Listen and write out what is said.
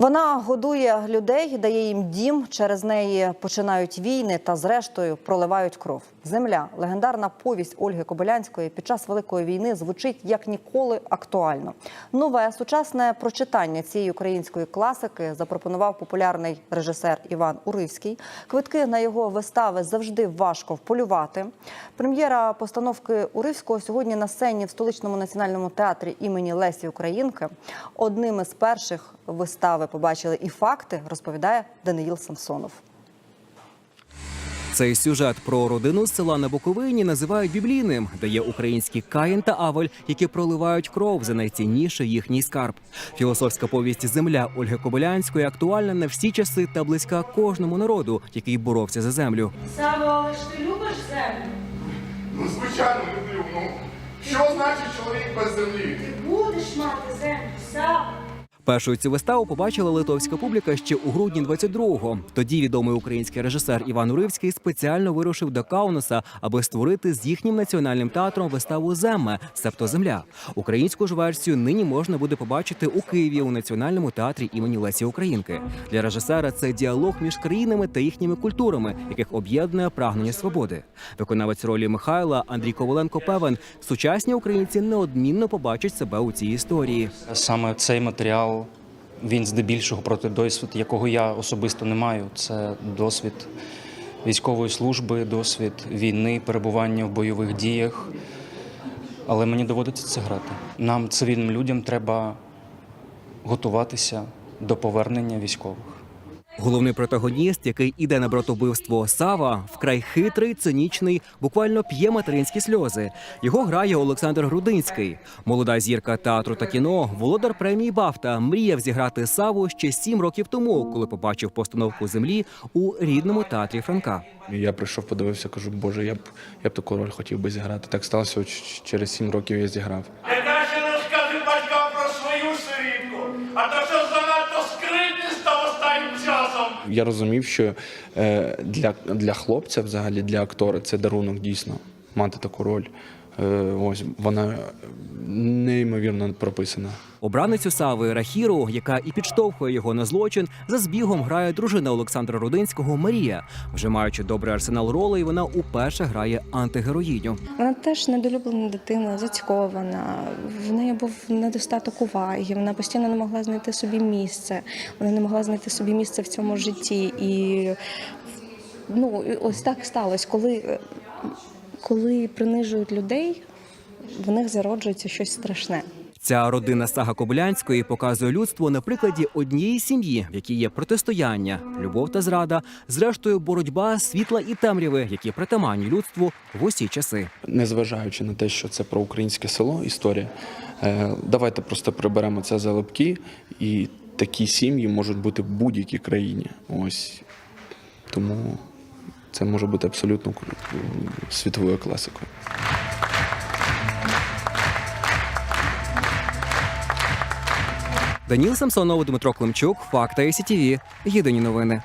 Вона годує людей, дає їм дім. Через неї починають війни та, зрештою, проливають кров. Земля легендарна повість Ольги Кобилянської під час великої війни звучить як ніколи актуально. Нове сучасне прочитання цієї української класики запропонував популярний режисер Іван Уривський. Квитки на його вистави завжди важко вполювати. Прем'єра постановки Уривського сьогодні на сцені в столичному національному театрі імені Лесі Українки. Одним із перших вистави побачили і факти, розповідає Даниїл Самсонов. Цей сюжет про родину з села на Буковині називають біблійним, де є українські Каїн та Авель, які проливають кров за найцінніший їхній скарб. Філософська повість Земля Ольги Кобилянської актуальна на всі часи та близька кожному народу, який боровся за землю. Саво, але ж ти любиш землю? Ну, звичайно, люблю. Ну, що значить чоловік без землі? Ти будеш мати землю, Саво. Першою цю виставу побачила литовська публіка ще у грудні 22-го. Тоді відомий український режисер Іван Уривський спеціально вирушив до Каунаса, аби створити з їхнім національним театром виставу Земме, себто земля. Українську ж версію нині можна буде побачити у Києві у національному театрі імені Лесі Українки. Для режисера це діалог між країнами та їхніми культурами, яких об'єднує прагнення свободи. Виконавець ролі Михайла Андрій Коваленко певен, сучасні українці неодмінно побачать себе у цій історії. Саме цей матеріал він здебільшого проти досвід, якого я особисто не маю. Це досвід військової служби, досвід війни, перебування в бойових діях. Але мені доводиться це грати. Нам, цивільним людям, треба готуватися до повернення військових. Головний протагоніст, який іде на братобивство Сава, вкрай хитрий, цинічний, буквально п'є материнські сльози. Його грає Олександр Грудинський. Молода зірка театру та кіно, володар премії Бафта, мріяв зіграти Саву ще сім років тому, коли побачив постановку землі у рідному театрі Франка. Я прийшов, подивився, кажу, боже, я б я б таку роль хотів би зіграти. Так сталося, через сім років я зіграв. Я краще не розкажи батькам про свою сирітку, а то що занадто Я розумів, що е, для, для хлопця, взагалі, для актора, це дарунок дійсно мати таку роль. Е, ось вона неймовірно прописана. Обраницю Сави Рахіру, яка і підштовхує його на злочин, за збігом грає дружина Олександра Рудинського Марія. Вже маючи добрий арсенал ролей, вона уперше грає антигероїню. Вона теж недолюблена дитина, зацькована. В неї був недостаток уваги. Вона постійно не могла знайти собі місце. Вона не могла знайти собі місце в цьому житті. І ну, ось так сталося, коли, коли принижують людей, в них зароджується щось страшне. Ця родина сага Кобилянської показує людство на прикладі однієї сім'ї, в якій є протистояння, любов та зрада, зрештою боротьба світла і темряви, які притаманні людству в усі часи. Незважаючи на те, що це про українське село, історія, е, давайте просто приберемо це за липки, і такі сім'ї можуть бути в будь-якій країні. Ось тому це може бути абсолютно світовою класикою. Даніл Самсонов, Дмитро Климчук, Факта і СІТІВІ. Єдині новини.